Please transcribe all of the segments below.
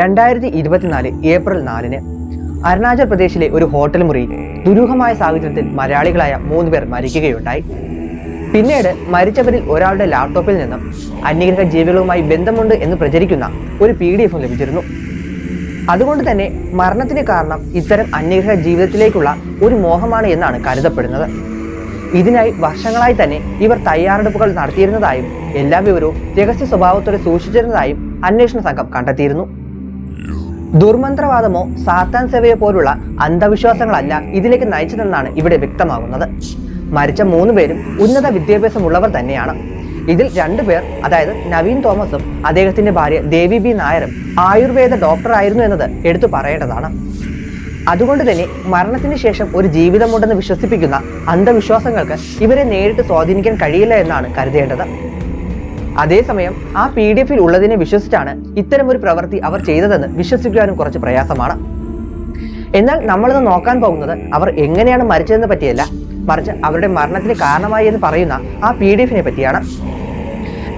രണ്ടായിരത്തി ഇരുപത്തിനാല് ഏപ്രിൽ നാലിന് അരുണാചൽ പ്രദേശിലെ ഒരു ഹോട്ടൽ മുറിയിൽ ദുരൂഹമായ സാഹചര്യത്തിൽ മലയാളികളായ മൂന്ന് പേർ മരിക്കുകയുണ്ടായി. പിന്നീട് മരിച്ചവരിൽ ഒരാളുടെ ലാപ്ടോപ്പിൽ നിന്നും അന്യഗ്രഹ ജീവികളുമായി ബന്ധമുണ്ട് എന്ന് പ്രചരിക്കുന്ന ഒരു പി ഡി എഫും ലഭിച്ചിരുന്നു. അതുകൊണ്ട് തന്നെ മരണത്തിന് കാരണം ഇത്തരം അന്യഗ്രഹ ജീവിതത്തിലേക്കുള്ള ഒരു മോഹമാണ് എന്നാണ് കരുതപ്പെടുന്നത്. ഇതിനായി വർഷങ്ങളായി തന്നെ ഇവർ തയ്യാറെടുപ്പുകൾ നടത്തിയിരുന്നതായും എല്ലാ വിവരവും രഹസ്യ സ്വഭാവത്തോടെ സൂക്ഷിച്ചിരുന്നതായും അന്വേഷണ സംഘം കണ്ടെത്തിയിരുന്നു. ദുർമന്ത്രവാദമോ സാത്താൻ സേവയോ പോലുള്ള അന്ധവിശ്വാസങ്ങളല്ല ഇതിലേക്ക് നയിച്ചതെന്നാണ് ഇവിടെ വ്യക്തമാകുന്നത്. മരിച്ച മൂന്ന് പേരും ഉന്നത വിദ്യാഭ്യാസമുള്ളവർ തന്നെയാണ്. ഇതിൽ രണ്ടുപേർ അതായത് നവീൻ തോമസും അദ്ദേഹത്തിന്റെ ഭാര്യ ദേവി ബി നായരും ആയുർവേദ ഡോക്ടർ ആയിരുന്നു എന്നത് എടുത്തു പറയേണ്ടതാണ്. അതുകൊണ്ട് തന്നെ മരണത്തിന് ശേഷം ഒരു ജീവിതമുണ്ടെന്ന് വിശ്വസിപ്പിക്കുന്ന അന്ധവിശ്വാസങ്ങൾക്ക് ഇവരെ നേരിട്ട് സ്വാധീനിക്കാൻ കഴിയില്ല എന്നാണ് കരുതേണ്ടത്. അതേസമയം ആ പി ഡി എഫിൽ ഉള്ളതിനെ വിശ്വസിച്ചാണ് ഇത്തരം ഒരു പ്രവൃത്തി അവർ ചെയ്തതെന്ന് വിശ്വസിക്കാനും കുറച്ച് പ്രയാസമാണ്. എന്നാൽ നമ്മളിന്ന് നോക്കാൻ പോകുന്നത് അവർ എങ്ങനെയാണ് മരിച്ചതെന്ന് പറ്റിയല്ല. മറിച്ച് അവരുടെ മരണത്തിന് കാരണമായി എന്ന് പറയുന്ന ആ പി ഡി എഫിനെ പറ്റിയാണ്.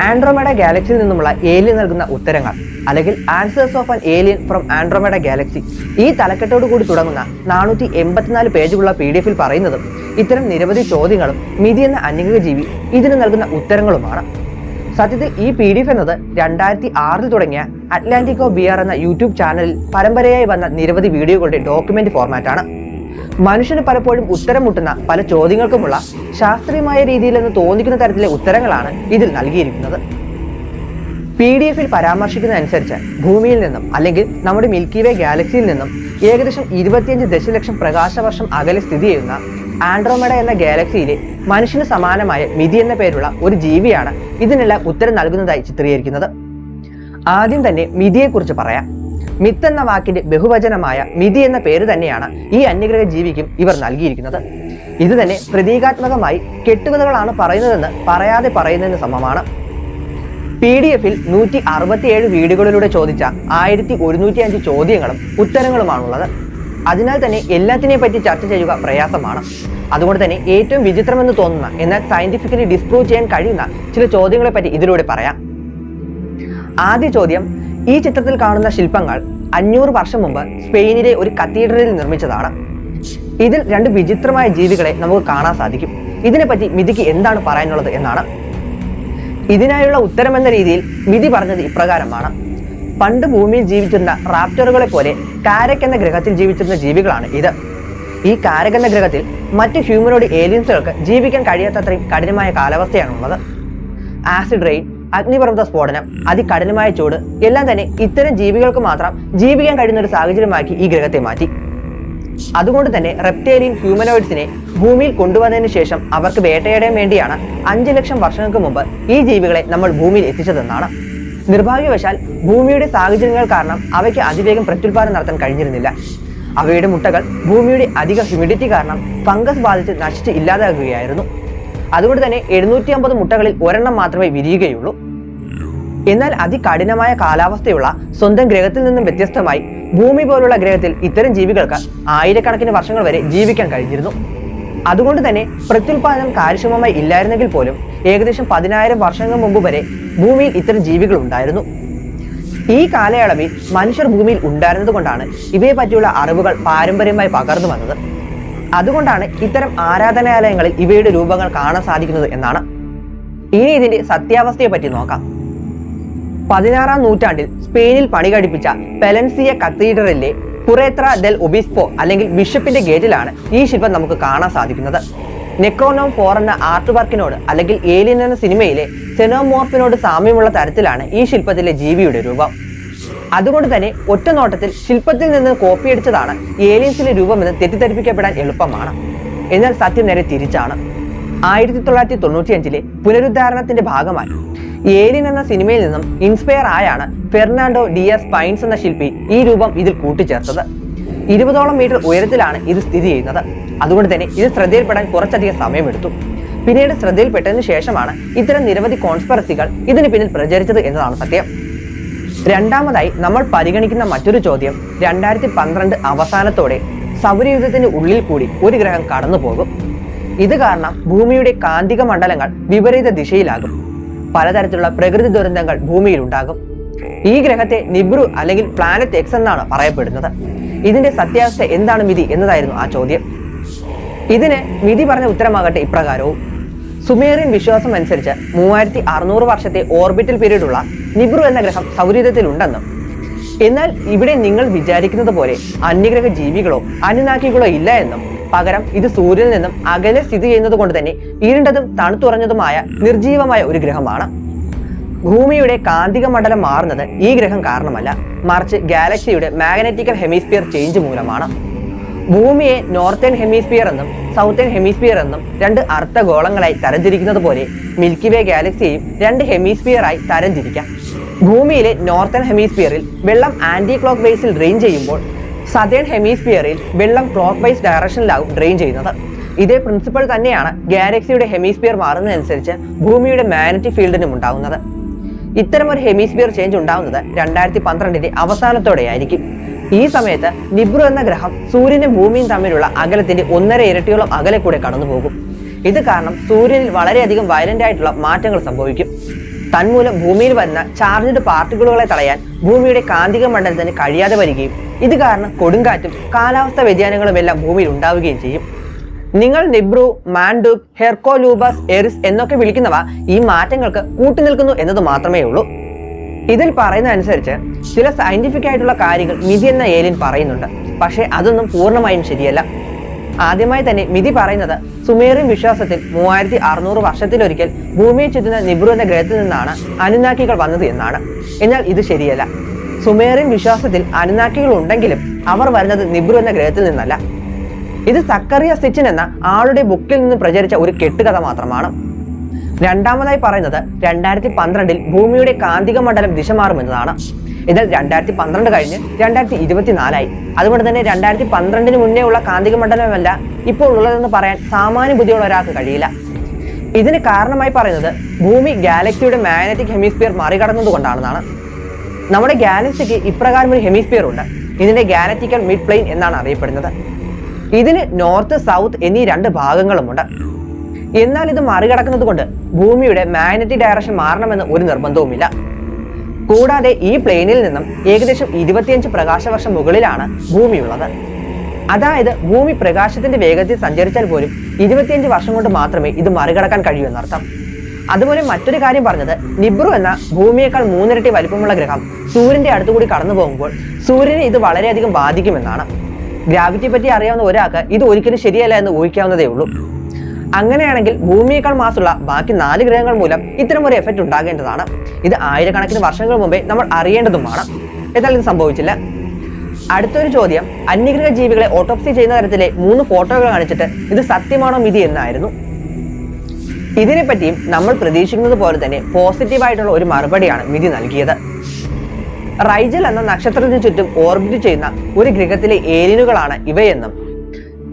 ആൻഡ്രോമേഡ ഗാലക്സിയിൽ നിന്നുമുള്ള ഏലിയൻ നൽകുന്ന ഉത്തരങ്ങൾ അല്ലെങ്കിൽ answers of an alien from Andromeda galaxy ഈ തലക്കെട്ടോട് കൂടി തുടങ്ങുന്ന നാനൂറ്റി എൺപത്തിനാല് പേജുകളുള്ള പി ഡി എഫിൽ പറയുന്നതും ഇത്തരം നിരവധി ചോദ്യങ്ങളും മിതി എന്ന അന്യഗ്രഹ ജീവി ഇതിന് നൽകുന്ന ഉത്തരങ്ങളുമാണ്. സത്യത്തിൽ ഈ പി ഡി എഫ് എന്നത് രണ്ടായിരത്തി ആറിൽ തുടങ്ങിയ അറ്റ്ലാന്റിക്കോ ബി എന്ന യൂട്യൂബ് ചാനലിൽ പരമ്പരയായി വന്ന നിരവധി വീഡിയോകളുടെ ഡോക്യുമെന്റ് ഫോർമാറ്റാണ് മനുഷ്യന് പലപ്പോഴും ഉത്തരം മുട്ടുന്ന പല ചോദ്യങ്ങൾക്കുമുള്ള ശാസ്ത്രീയമായ രീതിയിൽ എന്ന് തോന്നിക്കുന്ന തരത്തിലെ ഉത്തരങ്ങളാണ് ഇതിൽ നൽകിയിരിക്കുന്നത്. പി ഡി എഫിൽ പരാമർശിക്കുന്നതനുസരിച്ച് ഭൂമിയിൽ നിന്നും അല്ലെങ്കിൽ നമ്മുടെ മിൽക്കി വേ ഗാലക്സിയിൽ നിന്നും ഏകദേശം ഇരുപത്തിയഞ്ച് ദശലക്ഷം പ്രകാശവർഷം അകലെ സ്ഥിതി ചെയ്യുന്ന ആൻഡ്രോമഡ എന്ന ഗാലക്സിയിലെ മനുഷ്യന് സമാനമായ മിതി എന്ന പേരുള്ള ഒരു ജീവിയാണ് ഇതിനുള്ള ഉത്തരം നൽകുന്നതായി ചിത്രീകരിക്കുന്നത്. ആദ്യം തന്നെ മിതിയെക്കുറിച്ച് പറയാം. മിത്ത് എന്ന വാക്കിന്റെ ബഹുവചനമായ മിതി എന്ന പേര് തന്നെയാണ് ഈ അന്യഗ്രഹ ജീവിക്കും ഇവർ നൽകിയിരിക്കുന്നത്. ഇത് തന്നെ പ്രതീകാത്മകമായി കെട്ടുകഥകളാണ് പറയുന്നതെന്ന് പറയാതെ പറയുന്നതിന് സമമാണ്. പി ഡി എഫിൽ നൂറ്റി അറുപത്തിയേഴ് വീടുകളിലൂടെ ചോദിച്ച ആയിരത്തി ഒരുന്നൂറ്റി അഞ്ച് ചോദ്യങ്ങളും ഉത്തരങ്ങളുമാണുള്ളത്. അതിനാൽ തന്നെ എല്ലാത്തിനെ പറ്റി ചർച്ച ചെയ്യുക പ്രയാസമാണ്. അതുകൊണ്ട് തന്നെ ഏറ്റവും വിചിത്രമെന്ന് തോന്നുന്ന എന്നാൽ സയന്റിഫിക്കലി ഡിസ്പ്രൂവ് ചെയ്യാൻ കഴിയുന്ന ചില ചോദ്യങ്ങളെ പറ്റി ഇതിലൂടെ പറയാം. ആദ്യ ചോദ്യം ഈ ചിത്രത്തിൽ കാണുന്ന ശില്പങ്ങൾ അഞ്ഞൂറ് വർഷം മുമ്പ് സ്പെയിനിലെ ഒരു കത്തീഡ്രലിൽ നിർമ്മിച്ചതാണ്. ഇതിൽ രണ്ട് വിചിത്രമായ ജീവികളെ നമുക്ക് കാണാൻ സാധിക്കും. ഇതിനെപ്പറ്റി മിതിക്ക് എന്താണ് പറയാനുള്ളത് എന്നാണ്. ഇതിനായുള്ള ഉത്തരം എന്ന രീതിയിൽ മിതി പറഞ്ഞത് ഇപ്രകാരമാണ്. പണ്ട് ഭൂമിയിൽ ജീവിച്ചിരുന്ന റാപ്റ്ററുകളെ പോലെ കാരക് എന്ന ഗ്രഹത്തിൽ ജീവിച്ചിരുന്ന ജീവികളാണ് ഇത്. ഈ കാരക് എന്ന ഗ്രഹത്തിൽ മറ്റ് ഹ്യൂമനോട് ഏലിയൻസുകൾക്ക് ജീവിക്കാൻ കഴിയാത്തത്രയും കഠിനമായ കാലാവസ്ഥയാണ് ഉള്ളത് ആസിഡ് റെയിൻ അഗ്നിപർവത സ്ഫോടനം അതികഠിനമായ ചൂട് എല്ലാം തന്നെ ഇത്തരം ജീവികൾക്ക് മാത്രം ജീവിക്കാൻ കഴിയുന്ന ഒരു സാഹചര്യമാക്കി ഈ ഗ്രഹത്തെ മാറ്റി. അതുകൊണ്ട് തന്നെ റെപ്റ്റേലിയൻ ഹ്യൂമനോയിഡ്സിനെ ഭൂമിയിൽ കൊണ്ടുവന്നതിന് ശേഷം അവർക്ക് വേട്ടയാടാൻ വേണ്ടിയാണ് അഞ്ച് ലക്ഷം വർഷങ്ങൾക്ക് മുമ്പ് ഈ ജീവികളെ നമ്മൾ ഭൂമിയിൽ എത്തിച്ചതെന്നാണ്. നിർഭാഗ്യവശാൽ ഭൂമിയുടെ സാഹചര്യങ്ങൾ കാരണം അവയ്ക്ക് അതിവേഗം പ്രത്യുൽപാദനം നടത്താൻ കഴിഞ്ഞിരുന്നില്ല. അവയുടെ മുട്ടകൾ ഭൂമിയുടെ അധിക ഹ്യൂമിഡിറ്റി കാരണം ഫംഗസ് ബാധിച്ച് നശിച്ച് ഇല്ലാതാകുകയായിരുന്നു. അതുകൊണ്ട് തന്നെ എഴുന്നൂറ്റി അമ്പത് മുട്ടകളിൽ ഒരെണ്ണം മാത്രമേ വിരിയുകയുള്ളൂ. എന്നാൽ അതികഠിനമായ കാലാവസ്ഥയുള്ള സ്വന്തം ഗ്രഹത്തിൽ നിന്നും വ്യത്യസ്തമായി ഭൂമി പോലുള്ള ഗ്രഹത്തിൽ ഇത്തരം ജീവികൾക്ക് ആയിരക്കണക്കിന് വർഷങ്ങൾ വരെ ജീവിക്കാൻ കഴിഞ്ഞിരുന്നു. അതുകൊണ്ട് തന്നെ പ്രത്യുൽപാദനം കാര്യക്ഷമമായി ഇല്ലായിരുന്നെങ്കിൽ പോലും ഏകദേശം പതിനായിരം വർഷങ്ങൾ മുമ്പ് വരെ ഭൂമിയിൽ ഇത്തരം ജീവികൾ ഉണ്ടായിരുന്നു. ഈ കാലയളവിൽ മനുഷ്യർ ഭൂമിയിൽ ഉണ്ടായിരുന്നത് കൊണ്ടാണ് ഇവയെ പറ്റിയുള്ള അറിവുകൾ പാരമ്പര്യമായി പകർന്നു വന്നത്. അതുകൊണ്ടാണ് ഇത്തരം ആരാധനാലയങ്ങളിൽ ഇവയുടെ രൂപങ്ങൾ കാണാൻ സാധിക്കുന്നത് എന്നാണ്. ഇനി ഇതിന്റെ സത്യാവസ്ഥയെ പറ്റി നോക്കാം. പതിനാറാം നൂറ്റാണ്ടിൽ സ്പെയിനിൽ പണി കഴിപ്പിച്ച പെലൻസിയ കത്തീഡ്രലിലെ പുറേത്ര ദെൽ ഒബിസ്പോ അല്ലെങ്കിൽ ബിഷപ്പിന്റെ ഗേറ്റിലാണ് ഈ ശില്പം നമുക്ക് കാണാൻ സാധിക്കുന്നത്. നെക്രോനോം ഫോർ എന്ന ആർട്ട് വർക്കിനോട് അല്ലെങ്കിൽ ഏലിയൻ എന്ന സിനിമയിലെ സെനോമോർഫിനോട് സാമ്യമുള്ള തരത്തിലാണ് ഈ ശില്പത്തിലെ ജീവിയുടെ രൂപം. അതുകൊണ്ട് തന്നെ ഒറ്റ നോട്ടത്തിൽ ശില്പത്തിൽ നിന്ന് കോപ്പിയടിച്ചതാണ് ഏലിയൻസിന്റെ രൂപമെന്ന് തെറ്റിദ്ധരിപ്പിക്കപ്പെടാൻ എളുപ്പമാണ്. എന്നാൽ സത്യം നേരെ തിരിച്ചാണ്. ആയിരത്തി തൊള്ളായിരത്തി തൊണ്ണൂറ്റി അഞ്ചിലെ പുനരുദ്ധാരണത്തിന്റെ ഭാഗമായി ഏലിയൻ എന്ന സിനിമയിൽ നിന്നും ഇൻസ്പയർ ആയാണ് ഫെർണാണ്ടോ ഡിയസ് പൈൻസ് എന്ന ശില്പി ഈ രൂപം ഇതിൽ കൂട്ടിച്ചേർത്തത്. ഇരുപതോളം മീറ്റർ ഉയരത്തിലാണ് ഇത് സ്ഥിതി ചെയ്യുന്നത്. അതുകൊണ്ട് തന്നെ ഇത് ശ്രദ്ധയിൽപ്പെടാൻ കുറച്ചധികം സമയമെടുത്തു. പിന്നീട് ശ്രദ്ധയിൽപ്പെട്ടതിന് ശേഷമാണ് ഇത്തരം നിരവധി കോൺസ്പെറസികൾ ഇതിന് പിന്നിൽ പ്രചരിച്ചത് എന്നതാണ് സത്യം. രണ്ടാമതായി നമ്മൾ പരിഗണിക്കുന്ന മറ്റൊരു ചോദ്യം രണ്ടായിരത്തി പന്ത്രണ്ട് അവസാനത്തോടെ സൗരയുദ്ധത്തിന് ഉള്ളിൽ കൂടി ഒരു ഗ്രഹം കടന്നു പോകും ഇത് കാരണം ഭൂമിയുടെ കാന്തിക മണ്ഡലങ്ങൾ വിപരീത ദിശയിലാകും. പലതരത്തിലുള്ള പ്രകൃതി ദുരന്തങ്ങൾ ഭൂമിയിൽ ഉണ്ടാകും ഈ ഗ്രഹത്തെ നിബ്രു അല്ലെങ്കിൽ പ്ലാനറ്റ് എക്സ് എന്നാണ് പറയപ്പെടുന്നത്. ഇതിന്റെ സത്യാവസ്ഥ എന്താണ് വിധി എന്നതായിരുന്നു ആ ചോദ്യം. ഇതിന് വിധി പറഞ്ഞ ഉത്തരമാകട്ടെ ഇപ്രകാരവും. സുമേറിയൻ വിശ്വാസം അനുസരിച്ച് മൂവായിരത്തി അറുന്നൂറ് വർഷത്തെ ഓർബിറ്റൽ പീരീഡ് ഉള്ള നിബ്രു എന്ന ഗ്രഹം സൗരയൂഥത്തിലുണ്ടെന്നും എന്നാൽ ഇവിടെ നിങ്ങൾ വിചാരിക്കുന്നത് പോലെ അന്യഗ്രഹ ജീവികളോ അനുനാക്കികളോ ഇല്ല എന്നും പകരം ഇത് സൂര്യനിൽ നിന്നും അകലെ സ്ഥിതി ചെയ്യുന്നത് കൊണ്ട് തന്നെ ഇരുണ്ടതും തണുത്തുറഞ്ഞതുമായ നിർജീവമായ ഒരു ഗ്രഹമാണ്. ഭൂമിയുടെ കാന്തിക മണ്ഡലം മാറുന്നത് ഈ ഗ്രഹം കാരണമല്ല. മറിച്ച് ഗാലക്സിയുടെ മാഗ്നറ്റിക്കൽ ഹെമിസ്ഫിയർ ചേഞ്ച് മൂലമാണ്. ഭൂമിയെ നോർത്തേൺ ഹെമിസ്ഫിയർ എന്നും സൗത്തേൺ ഹെമിസ്ഫിയർ എന്നും രണ്ട് അർത്ഥഗോളങ്ങളായി തരംതിരിക്കുന്നത് പോലെ മിൽക്കി വേ ഗാലക്സിയെയും രണ്ട് ഹെമിസ്ഫിയറായി തരംതിരിക്കാം. ഭൂമിയിലെ നോർത്തേൺ ഹെമിസ്ഫിയറിൽ വെള്ളം ആന്റി ക്ലോക്ക് വൈസിൽ ഡ്രെയിൻ ചെയ്യുമ്പോൾ സതേൺ ഹെമിസ്ഫിയറിൽ വെള്ളം ക്ലോക്ക് വൈസ് ഡയറക്ഷനിലാകും ഡ്രെയിൻ ചെയ്യുന്നത്. ഇതേ പ്രിൻസിപ്പൾ തന്നെയാണ് ഗാലക്സിയുടെ ഹെമിസ്ഫിയർ മാറുന്നതനുസരിച്ച് ഭൂമിയുടെ മാഗ്നറ്റിക് ഫീൽഡിനും ഉണ്ടാകുന്നത് ഇത്തരം ഒരു ഹെമിസ്ഫിയർ ചേഞ്ച് ഉണ്ടാകുന്നത് രണ്ടായിരത്തി പന്ത്രണ്ടിന്റെ അവസാനത്തോടെയായിരിക്കും. ഈ സമയത്ത് നിബ്രു എന്ന ഗ്രഹം സൂര്യനും ഭൂമിയും തമ്മിലുള്ള അകലത്തിന്റെ ഒന്നര ഇരട്ടിയോളം അകലെ കൂടെ കടന്നു പോകും. ഇത് കാരണം സൂര്യനിൽ വളരെയധികം വയലന്റ് ആയിട്ടുള്ള മാറ്റങ്ങൾ സംഭവിക്കും. തന്മൂലം ഭൂമിയിൽ വരുന്ന ചാർജ്ഡ് പാർട്ടിക്കിളുകളെ തടയാൻ ഭൂമിയുടെ കാന്തിക മണ്ഡലത്തിന് കഴിയാതെ വരികയും ഇത് കാരണം കൊടുങ്കാറ്റും കാലാവസ്ഥ വ്യതിയാനങ്ങളും എല്ലാം ഭൂമിയിൽ ഉണ്ടാവുകയും ചെയ്യും. നിങ്ങൾ നിബ്രു മാൻഡുക് ഹെർക്കോലൂബസ് എറിസ് എന്നൊക്കെ വിളിക്കുന്നവ ഈ മാറ്റങ്ങൾക്ക് കൂട്ടുനിൽക്കുന്നു എന്നത് മാത്രമേ ഉള്ളൂ ഇതിൽ പറയുന്ന അനുസരിച്ച് ചില സയന്റിഫിക് ആയിട്ടുള്ള കാര്യങ്ങൾ മിതി എന്ന ഏലിയൻ പറയുന്നുണ്ട്. പക്ഷേ അതൊന്നും പൂർണമായും ശരിയല്ല. ആദ്യമായി തന്നെ മിതി പറയുന്നത് സുമേറിയൻ വിശ്വാസത്തിൽ മൂവായിരത്തി അറുന്നൂറ് വർഷത്തിലൊരിക്കൽ ഭൂമിയെ ചുറ്റുന്ന നിബ്രു എന്ന ഗ്രഹത്തിൽ നിന്നാണ് അനുനാക്കികൾ വന്നത് എന്നാണ്. എന്നാൽ ഇത് ശരിയല്ല. സുമേറിയൻ വിശ്വാസത്തിൽ അനുനാക്കികൾ ഉണ്ടെങ്കിലും അവർ വരുന്നത് നിബ്രു എന്ന ഗ്രഹത്തിൽ നിന്നല്ല. ഇത് സക്കറിയ സിച്ചിൻ എന്ന ആളുടെ ബുക്കിൽ നിന്ന് പ്രചരിച്ച ഒരു കെട്ടുകഥ മാത്രമാണ്. രണ്ടാമതായി പറയുന്നത് രണ്ടായിരത്തി പന്ത്രണ്ടിൽ ഭൂമിയുടെ കാന്തിക മണ്ഡലം ദിശ മാറുമെന്നതാണ്. ഇതിൽ രണ്ടായിരത്തി പന്ത്രണ്ട് കഴിഞ്ഞ് രണ്ടായിരത്തി ഇരുപത്തിനാലായി അതുകൊണ്ട് തന്നെ രണ്ടായിരത്തി പന്ത്രണ്ടിന് മുന്നേ ഉള്ള കാന്തിക മണ്ഡലമല്ല ഇപ്പോൾ ഉള്ളതെന്ന് പറയാൻ സാമാന്യ ബുദ്ധിയുള്ള ഒരാൾക്ക് കഴിയില്ല. ഇതിന് കാരണമായി പറയുന്നത് ഭൂമി ഗാലക്സിയുടെ മാഗ്നറ്റിക് ഹെമിസ്ഫിയർ മറികടന്നത് കൊണ്ടാണെന്നാണ്. നമ്മുടെ ഗാലക്സിക്ക് ഇപ്രകാരം ഒരു ഹെമിസ്ഫിയർ ഉണ്ട്. ഇതിന്റെ ഗാലക്റ്റിക്കൽ മിഡ് പ്ലെയിൻ എന്നാണ് അറിയപ്പെടുന്നത്. ഇതിന് നോർത്ത് സൗത്ത് എന്നീ രണ്ട് ഭാഗങ്ങളുമുണ്ട്. എന്നാൽ ഇത് മറികടക്കുന്നത് കൊണ്ട് ഭൂമിയുടെ മാഗ്നറ്റിക് ഡയറക്ഷൻ മാറണമെന്ന് ഒരു നിർബന്ധവുമില്ല. കൂടാതെ ഈ പ്ലെയിനിൽ നിന്നും ഏകദേശം ഇരുപത്തിയഞ്ച് പ്രകാശവർഷം മുകളിലാണ് ഭൂമിയുള്ളത്. അതായത് ഭൂമി പ്രകാശത്തിന്റെ വേഗത്തിൽ സഞ്ചരിച്ചാൽ പോലും ഇരുപത്തിയഞ്ച് വർഷം കൊണ്ട് മാത്രമേ ഇത് മറികടക്കാൻ കഴിയൂ എന്നർത്ഥം. അതുപോലെ മറ്റൊരു കാര്യം പറഞ്ഞത് നിബ്രു എന്ന ഭൂമിയേക്കാൾ മൂന്നിരട്ടി വലിപ്പമുള്ള ഗ്രഹം സൂര്യന്റെ അടുത്തുകൂടി കടന്നു പോകുമ്പോൾ സൂര്യനെ ഇത് വളരെയധികം ബാധിക്കുമെന്നാണ്. ഗ്രാവിറ്റിയെ പറ്റി അറിയാവുന്ന ഒരാൾക്ക് ഇത് ഒരിക്കലും ശരിയല്ല എന്ന് ഊഹിക്കാവുന്നതേ ഉള്ളൂ. അങ്ങനെയാണെങ്കിൽ ഭൂമിയേക്കാൾ മാസുള്ള ബാക്കി നാല് ഗ്രഹങ്ങൾ മൂലം ഇത്തരം ഒരു എഫക്റ്റ് ഉണ്ടാകേണ്ടതാണ്. ഇത് ആയിരക്കണക്കിന് വർഷങ്ങൾ മുമ്പേ നമ്മൾ അറിയേണ്ടതുമാണ്. എന്നാൽ ഇത് സംഭവിച്ചില്ല. അടുത്തൊരു ചോദ്യം അന്യഗ്രഹ ജീവികളെ ഓട്ടോപ്സി ചെയ്യുന്ന തരത്തിലെ മൂന്ന് ഫോട്ടോകൾ കാണിച്ചിട്ട് ഇത് സത്യമാണോ മിതി എന്നായിരുന്നു. ഇതിനെപ്പറ്റിയും നമ്മൾ പ്രതീക്ഷിക്കുന്നത് പോലെ തന്നെ പോസിറ്റീവായിട്ടുള്ള ഒരു മറുപടിയാണ് മിതി നൽകിയത്. റൈജൽ എന്ന നക്ഷത്രത്തിന് ചുറ്റും ഓർബിറ്റ് ചെയ്യുന്ന ഒരു ഗ്രഹത്തിലെ ഏലിനുകളാണ് ഇവയെന്നും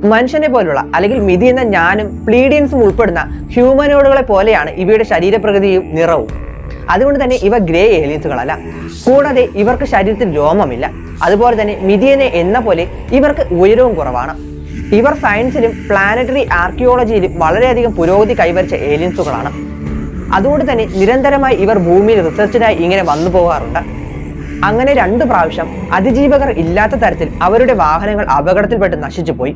മനുഷ്യനെ പോലുള്ള അല്ലെങ്കിൽ മിതി എന്ന ഞാനും പ്ലീഡിയൻസും ഉൾപ്പെടുന്ന ഹ്യൂമനോഡുകളെ പോലെയാണ് ഇവയുടെ ശരീരപ്രകൃതിയും നിറവും. അതുകൊണ്ട് തന്നെ ഇവ ഗ്രേ ഏലിയൻസുകളല്ല. കൂടാതെ ഇവർക്ക് ശരീരത്തിൽ രോമമില്ല. അതുപോലെ തന്നെ മിതിയനെ എന്ന പോലെ ഇവർക്ക് ഉയരവും കുറവാണ്. ഇവർ സയൻസിലും പ്ലാനറ്ററി ആർക്കിയോളജിയിലും വളരെയധികം പുരോഗതി കൈവരിച്ച ഏലിയൻസുകളാണ്. അതുകൊണ്ട് തന്നെ നിരന്തരമായി ഇവർ ഭൂമിയിൽ റിസർച്ചിനായി ഇങ്ങനെ വന്നു പോകാറുണ്ട്. അങ്ങനെ രണ്ടു പ്രാവശ്യം അതിജീവകർ ഇല്ലാത്ത തരത്തിൽ അവരുടെ വാഹനങ്ങൾ അപകടത്തിൽപ്പെട്ട് നശിച്ചു പോയി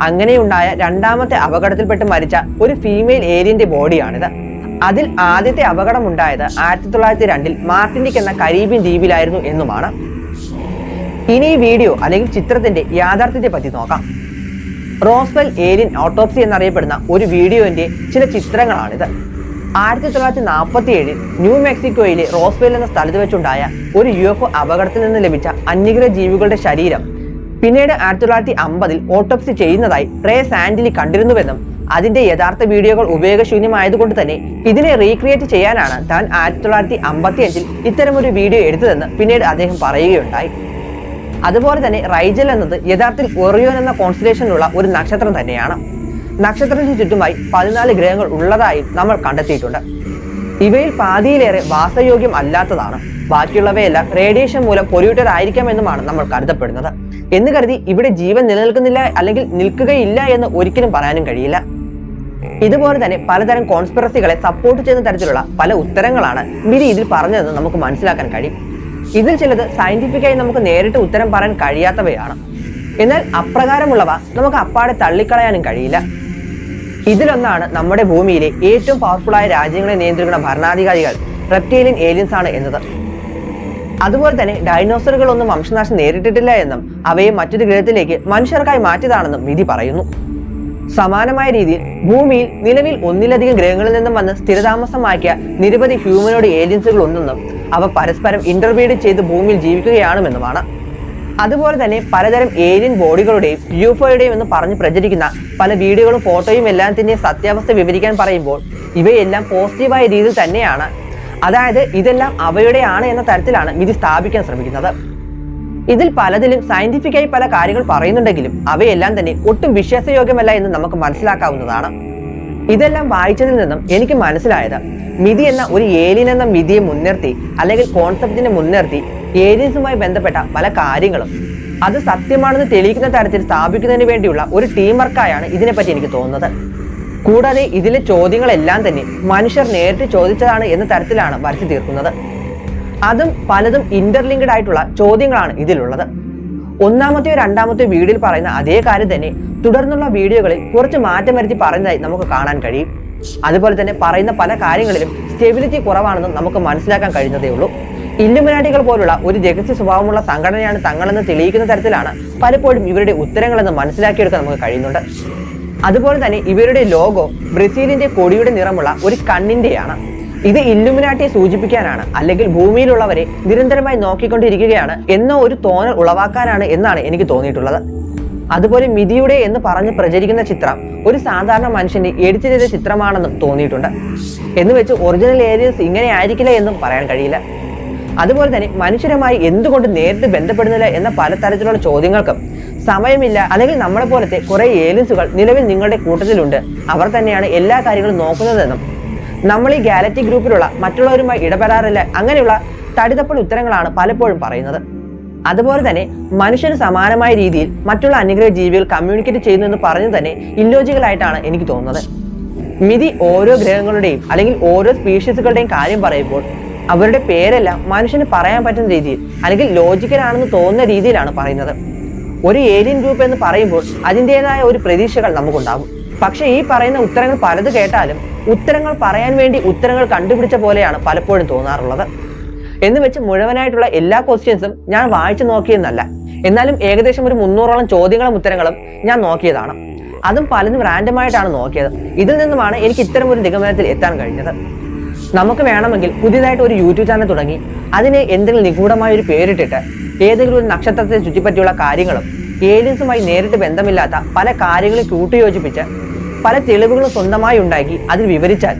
അങ്ങനെയുണ്ടായ രണ്ടാമത്തെ അപകടത്തിൽപ്പെട്ട് മരിച്ച ഒരു ഫീമെയിൽ ഏലിയന്റെ ബോഡിയാണിത് അതിൽ ആദ്യത്തെ അപകടമുണ്ടായത് ആയിരത്തി തൊള്ളായിരത്തി രണ്ടിൽ മാർട്ടിനിക് എന്ന കരീബിയൻ ദ്വീപിലായിരുന്നു എന്നുമാണ്. ഇനി ഈ വീഡിയോ അല്ലെങ്കിൽ ചിത്രത്തിന്റെ യാഥാർത്ഥ്യത്തെ പറ്റി നോക്കാം. റോസ്വെൽ ഏലിയൻ ഓട്ടോപ്സി എന്നറിയപ്പെടുന്ന ഒരു വീഡിയോന്റെ ചില ചിത്രങ്ങളാണിത്. ആയിരത്തി തൊള്ളായിരത്തി നാൽപ്പത്തി ഏഴിൽ ന്യൂ മെക്സിക്കോയിലെ റോസ്വെൽ എന്ന സ്ഥലത്ത് വെച്ചുണ്ടായ ഒരു യു എഫ് ഒ അപകടത്തിൽ നിന്ന് ലഭിച്ച അന്യഗ്രഹ ജീവികളുടെ ശരീരം പിന്നീട് ആയിരത്തി തൊള്ളായിരത്തി അമ്പതിൽ ഓട്ടോപ്സി ചെയ്യുന്നതായി റേ സാൻഡിലി കണ്ടിരുന്നുവെന്നും അതിന്റെ യഥാർത്ഥ വീഡിയോകൾ ഉപയോഗശൂന്യമായതുകൊണ്ട് തന്നെ ഇതിനെ റീക്രിയേറ്റ് ചെയ്യാനാണ് താൻ ആയിരത്തി തൊള്ളായിരത്തി അമ്പത്തി അഞ്ചിൽ ഇത്തരമൊരു വീഡിയോ എടുത്തതെന്ന് പിന്നീട് അദ്ദേഹം പറയുകയുണ്ടായി. അതുപോലെ തന്നെ റൈജൽ എന്നത് യഥാർത്ഥത്തിൽ ഒറിയോൻ എന്ന കോൺസ്റ്റലേഷനിലുള്ള ഒരു നക്ഷത്രം തന്നെയാണ്. നക്ഷത്രത്തിന് ചുറ്റുമായി പതിനാല് ഗ്രഹങ്ങൾ ഉള്ളതായും നമ്മൾ കണ്ടെത്തിയിട്ടുണ്ട്. ഇവയിൽ പാതിയിലേറെ വാസയോഗ്യം അല്ലാത്തതാണ്. ബാക്കിയുള്ളവയെല്ലാം റേഡിയേഷൻ മൂലം പൊല്യൂട്ടഡ് ആയിരിക്കാമെന്നുമാണ് നമ്മൾ കരുതപ്പെടുന്നത്. എന്ന് കരുതി ഇവിടെ ജീവൻ നിലനിൽക്കുന്നില്ല അല്ലെങ്കിൽ നിൽക്കുകയില്ല എന്ന് ഒരിക്കലും പറയാനും കഴിയില്ല. ഇതുപോലെ തന്നെ പലതരം കോൺസ്പിറസികളെ സപ്പോർട്ട് ചെയ്യുന്ന തരത്തിലുള്ള പല ഉത്തരങ്ങളാണ് മിരി ഇതിൽ പറഞ്ഞതെന്ന് നമുക്ക് മനസ്സിലാക്കാൻ കഴിയും. ഇതിൽ ചിലത് സയന്റിഫിക്കായി നമുക്ക് നേരിട്ട് ഉത്തരം പറയാൻ കഴിയാത്തവയാണ്. എന്നാൽ അപ്രകാരമുള്ളവ നമുക്ക് അപ്പാടെ തള്ളിക്കളയാനും കഴിയില്ല. ഇതിലൊന്നാണ് നമ്മുടെ ഭൂമിയിലെ ഏറ്റവും പവർഫുള്ളായ രാജ്യങ്ങളെ നിയന്ത്രിക്കുന്ന ഭരണാധികാരികൾ റെപ്റ്റീലിയൻ ഏലിയൻസ് ആണ് എന്നത്. അതുപോലെ തന്നെ ഡൈനോസറുകളൊന്നും വംശനാശം നേരിട്ടിട്ടില്ല എന്നും അവയെ മറ്റൊരു ഗ്രഹത്തിലേക്ക് മനുഷ്യർക്കായി മാറ്റിയതാണെന്നും വിധി പറയുന്നു. സമാനമായ രീതിയിൽ ഭൂമിയിൽ നിലവിൽ ഒന്നിലധികം ഗ്രഹങ്ങളിൽ നിന്നും വന്ന് സ്ഥിരതാമസമാക്കിയ നിരവധി ഹ്യൂമനോട് ഏജൻസികൾ ഉണ്ടെന്നും അവ പരസ്പരം ഇന്റർവീഡ് ചെയ്ത് ഭൂമിയിൽ ജീവിക്കുകയാണെന്നുമാണ്. അതുപോലെ തന്നെ പലതരം ഏലിയൻ ബോഡികളുടെയും യുഫോയുടെയും എന്ന് പറഞ്ഞ് പ്രചരിക്കുന്ന പല വീഡിയോകളും ഫോട്ടോയും എല്ലാം തന്നെ സത്യാവസ്ഥ വിവരിക്കാൻ പറയുമ്പോൾ ഇവയെല്ലാം പോസിറ്റീവായ രീതിയിൽ തന്നെയാണ്. അതായത് ഇതെല്ലാം അവയുടെയാണ് എന്ന തരത്തിലാണ് വിധി സ്ഥാപിക്കാൻ ശ്രമിക്കുന്നത്. ഇതിൽ പലതിലും സയന്റിഫിക്കായി പല കാര്യങ്ങൾ പറയുന്നുണ്ടെങ്കിലും അവയെല്ലാം തന്നെ ഒട്ടും വിശ്വാസയോഗ്യമല്ല എന്ന് നമുക്ക് മനസ്സിലാക്കാവുന്നതാണ്. ഇതെല്ലാം വായിച്ചതിൽ നിന്നും എനിക്ക് മനസ്സിലായത് മിതി എന്ന ഒരു ഏലിയൻ എന്ന മിതിയെ മുൻനിർത്തി അല്ലെങ്കിൽ കോൺസെപ്റ്റിനെ മുൻനിർത്തി ഏലിയൻസുമായി ബന്ധപ്പെട്ട പല കാര്യങ്ങളും. അത് സത്യമാണെന്ന് തെളിയിക്കുന്ന തരത്തിൽ സ്ഥാപിക്കുന്നതിന് വേണ്ടിയുള്ള ഒരു ടീം വർക്കായാണ് ഇതിനെപ്പറ്റി എനിക്ക് തോന്നുന്നത്. കൂടാതെ ഇതിലെ ചോദ്യങ്ങളെല്ലാം തന്നെ മനുഷ്യർ നേരിട്ട് ചോദിച്ചതാണ് എന്ന തരത്തിലാണ് വരച്ചു തീർക്കുന്നത്. അതും പലതും ഇന്റർലിങ്ക്ഡ് ആയിട്ടുള്ള ചോദ്യങ്ങളാണ് ഇതിലുള്ളത്. ഒന്നാമത്തെയോ രണ്ടാമത്തെയോ വീഡിയോയിൽ പറയുന്ന അതേ കാര്യം തന്നെ തുടർന്നുള്ള വീഡിയോകളിൽ കുറച്ച് മാറ്റം വരുത്തി പറയുന്നതായി നമുക്ക് കാണാൻ കഴിയും. അതുപോലെ തന്നെ പറയുന്ന പല കാര്യങ്ങളിലും സ്റ്റെബിലിറ്റി കുറവാണെന്നും നമുക്ക് മനസ്സിലാക്കാൻ കഴിയുന്നതേ ഉള്ളൂ. ഇല്ലുമിനാട്ടികൾ പോലുള്ള ഒരു രഹസ്യ സ്വഭാവമുള്ള സംഘടനയാണ് തങ്ങളെന്ന് തെളിയിക്കുന്ന തരത്തിലാണ് പലപ്പോഴും ഇവരുടെ ഉത്തരങ്ങളെന്ന് മനസ്സിലാക്കിയെടുക്കാൻ നമുക്ക് കഴിയുന്നുണ്ട്. അതുപോലെ തന്നെ ഇവരുടെ ലോഗോ ബ്രസീലിന്റെ കൊടിയുടെ നിറമുള്ള ഒരു കണ്ണിന്റെയാണ്. ഇത് ഇല്ലുമിനാട്ടിയെ സൂചിപ്പിക്കാനാണ് അല്ലെങ്കിൽ ഭൂമിയിലുള്ളവരെ നിരന്തരമായി നോക്കിക്കൊണ്ടിരിക്കുകയാണ് എന്ന ഒരു തോന്നൽ ഉളവാക്കാനാണ് എന്നാണ് എനിക്ക് തോന്നിയിട്ടുള്ളത്. അതുപോലെ മിതിയുടെ എന്ന് പറഞ്ഞ് പ്രചരിക്കുന്ന ചിത്രം ഒരു സാധാരണ മനുഷ്യന്റെ എഡിറ്റ് ചെയ്ത ചിത്രമാണെന്നും തോന്നിയിട്ടുണ്ട്. എന്ന് വെച്ച് ഒറിജിനൽ ഏരിയസ് ഇങ്ങനെ ആയിരിക്കില്ല എന്നും പറയാൻ കഴിയില്ല. അതുപോലെ തന്നെ മനുഷ്യരുമായി എന്തുകൊണ്ട് നേരിട്ട് ബന്ധപ്പെടുന്നില്ല എന്ന പലതരത്തിലുള്ള ചോദ്യങ്ങൾക്കും സമയമില്ല. അല്ലെങ്കിൽ നമ്മളെ പോലത്തെ കുറെ ഏലിയൻസുകൾ നിലവിൽ നിങ്ങളുടെ കൂട്ടത്തിലുണ്ട്. അവർ തന്നെയാണ് എല്ലാ കാര്യങ്ങളും നോക്കുന്നതെന്നും നമ്മൾ ഈ ഗാലറ്റി ഗ്രൂപ്പിലുള്ള മറ്റുള്ളവരുമായി ഇടപെടാറില്ല. അങ്ങനെയുള്ള തടിതപ്പൾ ഉത്തരങ്ങളാണ് പലപ്പോഴും പറയുന്നത്. അതുപോലെ തന്നെ മനുഷ്യന് സമാനമായ രീതിയിൽ മറ്റുള്ള അനുഗ്രഹ ജീവികൾ കമ്മ്യൂണിക്കേറ്റ് ചെയ്യുന്നു എന്ന് പറഞ്ഞു തന്നെ ഇല്ലോജിക്കലായിട്ടാണ് എനിക്ക് തോന്നുന്നത്. മിതി ഓരോ ഗ്രഹങ്ങളുടെയും അല്ലെങ്കിൽ ഓരോ സ്പീഷീസുകളുടെയും കാര്യം പറയുമ്പോൾ അവരുടെ പേരെല്ലാം മനുഷ്യന് പറയാൻ പറ്റുന്ന രീതിയിൽ അല്ലെങ്കിൽ ലോജിക്കലാണെന്ന് തോന്നുന്ന രീതിയിലാണ് പറയുന്നത്. ഒരു ഏലിയൻ ഗ്രൂപ്പ് എന്ന് പറയുമ്പോൾ അതിന്റെതായ ഒരു പ്രതീക്ഷകൾ നമുക്കുണ്ടാകും. പക്ഷേ ഈ പറയുന്ന ഉത്തരങ്ങൾ പലത് കേട്ടാലും ഉത്തരങ്ങൾ പറയാൻ വേണ്ടി ഉത്തരങ്ങൾ കണ്ടുപിടിച്ച പോലെയാണ് പലപ്പോഴും തോന്നാറുള്ളത്. എന്ന് വെച്ച് മുഴുവനായിട്ടുള്ള എല്ലാ ക്വസ്റ്റ്യൻസും ഞാൻ വായിച്ചു നോക്കിയെന്നല്ല. എന്നാലും ഏകദേശം ഒരു മുന്നൂറോളം ചോദ്യങ്ങളും ഉത്തരങ്ങളും ഞാൻ നോക്കിയതാണ്. അതും പലതും റാൻഡമായിട്ടാണ് നോക്കിയത്. ഇതിൽ നിന്നുമാണ് എനിക്ക് ഇത്തരം ഒരു നിഗമനത്തിൽ എത്താൻ കഴിഞ്ഞത്. നമുക്ക് വേണമെങ്കിൽ പുതിയതായിട്ട് ഒരു യൂട്യൂബ് ചാനൽ തുടങ്ങി. അതിന് എന്തെങ്കിലും നിഗൂഢമായ ഒരു പേരിട്ടിട്ട് ഏതെങ്കിലും ഒരു നക്ഷത്രത്തെ ചുറ്റിപ്പറ്റിയുള്ള കാര്യങ്ങളും ഏലിയൻസുമായി നേരിട്ട് ബന്ധമില്ലാത്ത പല കാര്യങ്ങളും കൂട്ടിയോജിപ്പിച്ച് പല തെളിവുകളും സ്വന്തമായി ഉണ്ടാക്കി അതിൽ വിവരിച്ചാൽ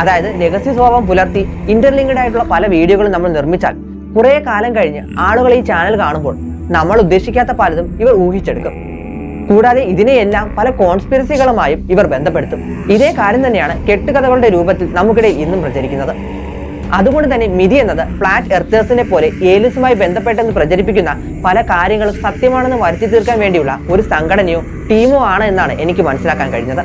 അതായത് രഹസ്യ സ്വഭാവം പുലർത്തി ഇന്റർലിങ്ക്ഡ് ആയിട്ടുള്ള പല വീഡിയോകളും നമ്മൾ നിർമ്മിച്ചാൽ കുറേ കാലം കഴിഞ്ഞ് ആളുകൾ ഈ ചാനൽ കാണുമ്പോൾ നമ്മൾ ഉദ്ദേശിക്കാത്ത പലതും ഇവർ ഊഹിച്ചെടുക്കും. കൂടാതെ ഇതിനെയെല്ലാം പല കോൺസ്പിറസികളുമായും ഇവർ ബന്ധപ്പെടുത്തും. ഇതേ കാര്യം തന്നെയാണ് കെട്ടുകഥകളുടെ രൂപത്തിൽ നമുക്കിടയിൽ ഇന്നും പ്രചരിക്കുന്നത്. അതുകൊണ്ട് തന്നെ മിതി എന്നത് ഫ്ലാറ്റ് എർത്തേഴ്സിനെ പോലെ ഏലിസുമായി ബന്ധപ്പെട്ടെന്ന് പ്രചരിപ്പിക്കുന്ന പല കാര്യങ്ങളും സത്യമാണെന്ന് വരുത്തി തീർക്കാൻ വേണ്ടിയുള്ള ഒരു സംഘടനയോ ടീമോ ആണ് എന്നാണ് എനിക്ക് മനസ്സിലാക്കാൻ കഴിഞ്ഞത്.